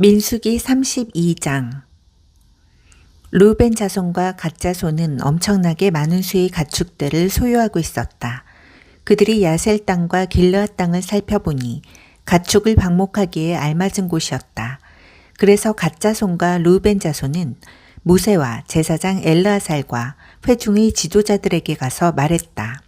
민수기 32장 루벤 자손과 갓 자손은 엄청나게 많은 수의 가축들을 소유하고 있었다. 그들이 야셀 땅과 길르앗 땅을 살펴보니 가축을 방목하기에 알맞은 곳이었다. 그래서 갓 자손과 루벤 자손은 모세와 제사장 엘르아살과 회중의 지도자들에게 가서 말했다.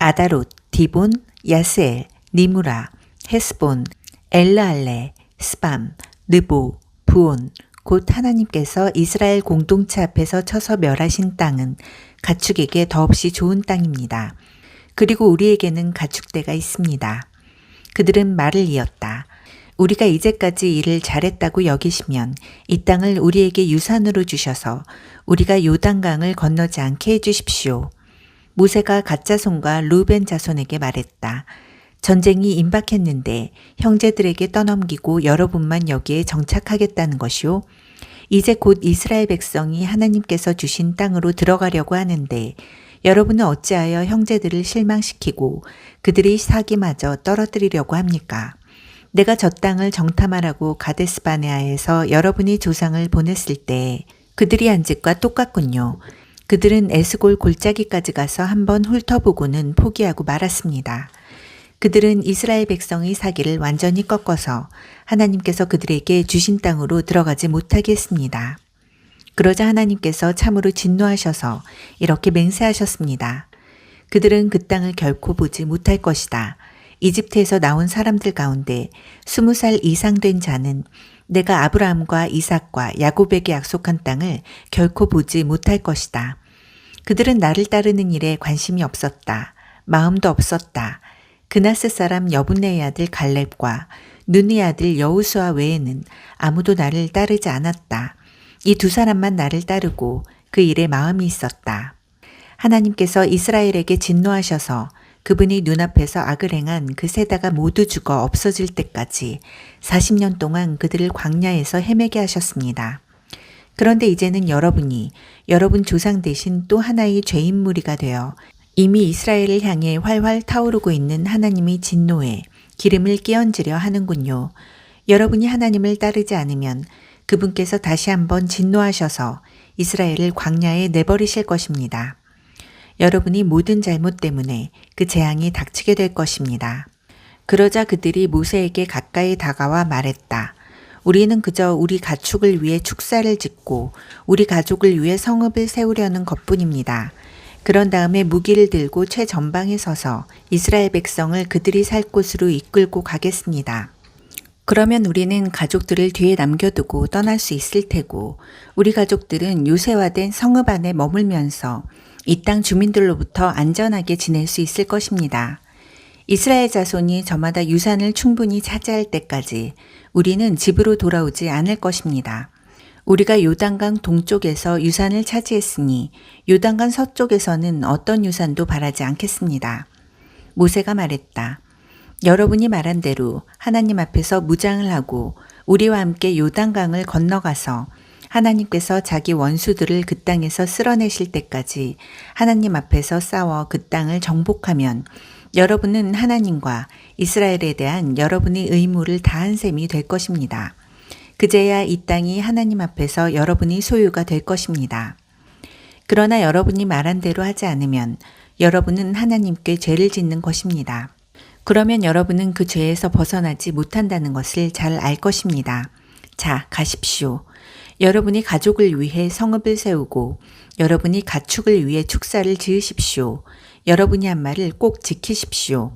아다롯, 디본, 야스엘, 니무라, 헤스본, 엘르알레, 스밤, 느보, 부온, 곧 하나님께서 이스라엘 공동체 앞에서 쳐서 멸하신 땅은 가축에게 더없이 좋은 땅입니다. 그리고 우리에게는 가축대가 있습니다. 그들은 말을 이었다. 우리가 이제까지 일을 잘했다고 여기시면 이 땅을 우리에게 유산으로 주셔서 우리가 요단강을 건너지 않게 해주십시오. 모세가 가짜손과 루벤 자손에게 말했다. 전쟁이 임박했는데 형제들에게 떠넘기고 여러분만 여기에 정착하겠다는 것이요. 이제 곧 이스라엘 백성이 하나님께서 주신 땅으로 들어가려고 하는데 여러분은 어찌하여 형제들을 실망시키고 그들이 사기마저 떨어뜨리려고 합니까? 내가 저 땅을 정탐하라고 가데스바네아에서 여러분이 조상을 보냈을 때 그들이 한 짓과 똑같군요. 그들은 에스골 골짜기까지 가서 한번 훑어보고는 포기하고 말았습니다. 그들은 이스라엘 백성의 사기를 완전히 꺾어서 하나님께서 그들에게 주신 땅으로 들어가지 못하게 했습니다. 그러자 하나님께서 참으로 진노하셔서 이렇게 맹세하셨습니다. 그들은 그 땅을 결코 보지 못할 것이다. 이집트에서 나온 사람들 가운데 스무 살 이상 된 자는 내가 아브라함과 이삭과 야곱에게 약속한 땅을 결코 보지 못할 것이다. 그들은 나를 따르는 일에 관심이 없었다. 마음도 없었다. 그나스 사람 여분네의 아들 갈렙과 눈의 아들 여우수아 외에는 아무도 나를 따르지 않았다. 이 두 사람만 나를 따르고 그 일에 마음이 있었다. 하나님께서 이스라엘에게 진노하셔서 그분이 눈앞에서 악을 행한 그 세다가 모두 죽어 없어질 때까지 40년 동안 그들을 광야에서 헤매게 하셨습니다. 그런데 이제는 여러분이 여러분 조상 대신 또 하나의 죄인 무리가 되어 이미 이스라엘을 향해 활활 타오르고 있는 하나님의 진노에 기름을 끼얹으려 하는군요. 여러분이 하나님을 따르지 않으면 그분께서 다시 한번 진노하셔서 이스라엘을 광야에 내버리실 것입니다. 여러분이 모든 잘못 때문에 그 재앙이 닥치게 될 것입니다. 그러자 그들이 모세에게 가까이 다가와 말했다. 우리는 그저 우리 가축을 위해 축사를 짓고 우리 가족을 위해 성읍을 세우려는 것뿐입니다. 그런 다음에 무기를 들고 최전방에 서서 이스라엘 백성을 그들이 살 곳으로 이끌고 가겠습니다. 그러면 우리는 가족들을 뒤에 남겨두고 떠날 수 있을 테고 우리 가족들은 요새화된 성읍 안에 머물면서 이 땅 주민들로부터 안전하게 지낼 수 있을 것입니다. 이스라엘 자손이 저마다 유산을 충분히 차지할 때까지 우리는 집으로 돌아오지 않을 것입니다. 우리가 요단강 동쪽에서 유산을 차지했으니 요단강 서쪽에서는 어떤 유산도 바라지 않겠습니다. 모세가 말했다. 여러분이 말한 대로 하나님 앞에서 무장을 하고 우리와 함께 요단강을 건너가서 하나님께서 자기 원수들을 그 땅에서 쓸어내실 때까지 하나님 앞에서 싸워 그 땅을 정복하면 여러분은 하나님과 이스라엘에 대한 여러분의 의무를 다한 셈이 될 것입니다. 그제야 이 땅이 하나님 앞에서 여러분이 소유가 될 것입니다. 그러나 여러분이 말한 대로 하지 않으면 여러분은 하나님께 죄를 짓는 것입니다. 그러면 여러분은 그 죄에서 벗어나지 못한다는 것을 잘 알 것입니다. 자, 가십시오. 여러분이 가족을 위해 성읍을 세우고 여러분이 가축을 위해 축사를 지으십시오. 여러분이 한 말을 꼭 지키십시오.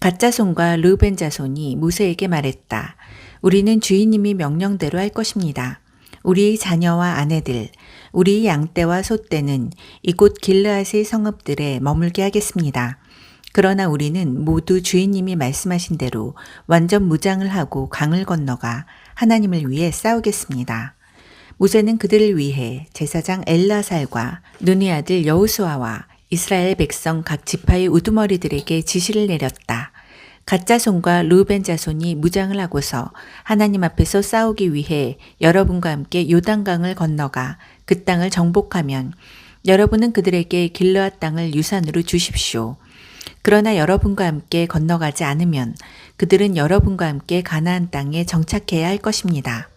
가짜손과 르벤 자손이 모세에게 말했다. 우리는 주인님이 명령대로 할 것입니다. 우리의 자녀와 아내들, 우리의 양떼와 소떼는 이곳 길르앗의 성읍들에 머물게 하겠습니다. 그러나 우리는 모두 주인님이 말씀하신 대로 완전 무장을 하고 강을 건너가 하나님을 위해 싸우겠습니다. 모세는 그들을 위해 제사장 엘라살과 눈의 아들 여우수아와 이스라엘 백성 각 지파의 우두머리들에게 지시를 내렸다. 가짜 손과 루벤 자손이 무장을 하고서 하나님 앞에서 싸우기 위해 여러분과 함께 요단강을 건너가 그 땅을 정복하면 여러분은 그들에게 길르앗 땅을 유산으로 주십시오. 그러나 여러분과 함께 건너가지 않으면 그들은 여러분과 함께 가나안 땅에 정착해야 할 것입니다.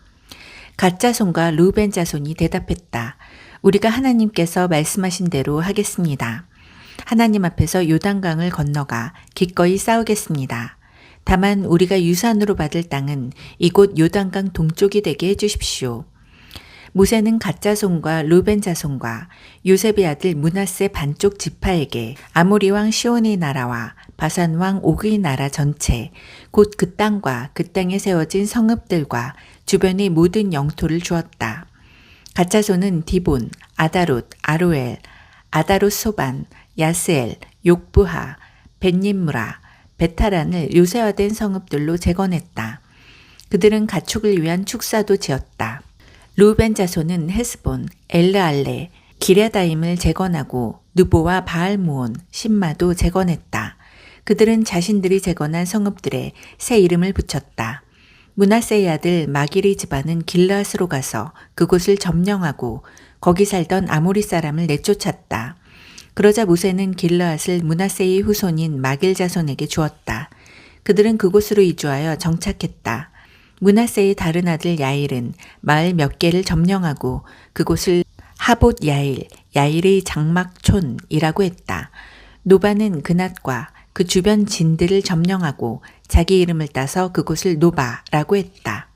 가짜손과 루벤 자손이 대답했다. 우리가 하나님께서 말씀하신 대로 하겠습니다. 하나님 앞에서 요단강을 건너가 기꺼이 싸우겠습니다. 다만 우리가 유산으로 받을 땅은 이곳 요단강 동쪽이 되게 해주십시오. 모세는 가짜손과 루벤 자손과 요셉의 아들 문하세 반쪽 지파에게 아모리 왕 시온의 나라와 바산 왕 오그의 나라 전체 곧 그 땅과 그 땅에 세워진 성읍들과 주변의 모든 영토를 주었다. 가짜손은 디본, 아다롯, 아로엘, 아다롯 소반, 야스엘, 욕부하, 벤님무라, 베타란을 요새화된 성읍들로 재건했다. 그들은 가축을 위한 축사도 지었다. 루벤 자손은 헤스본, 엘르알레, 기랴다임을 재건하고 누보와 바알모온, 신마도 재건했다. 그들은 자신들이 재건한 성읍들에 새 이름을 붙였다. 문하세의 아들 마기리 집안은 길라스로 가서 그곳을 점령하고 거기 살던 아모리 사람을 내쫓았다. 그러자 모세는 길라앗을 문하세의 후손인 마길 자손에게 주었다. 그들은 그곳으로 이주하여 정착했다. 문하세의 다른 아들 야일은 마을 몇 개를 점령하고 그곳을 하봇 야일, 야일의 장막촌이라고 했다. 노바는 그낫과 그 주변 진들을 점령하고 자기 이름을 따서 그곳을 노바라고 했다.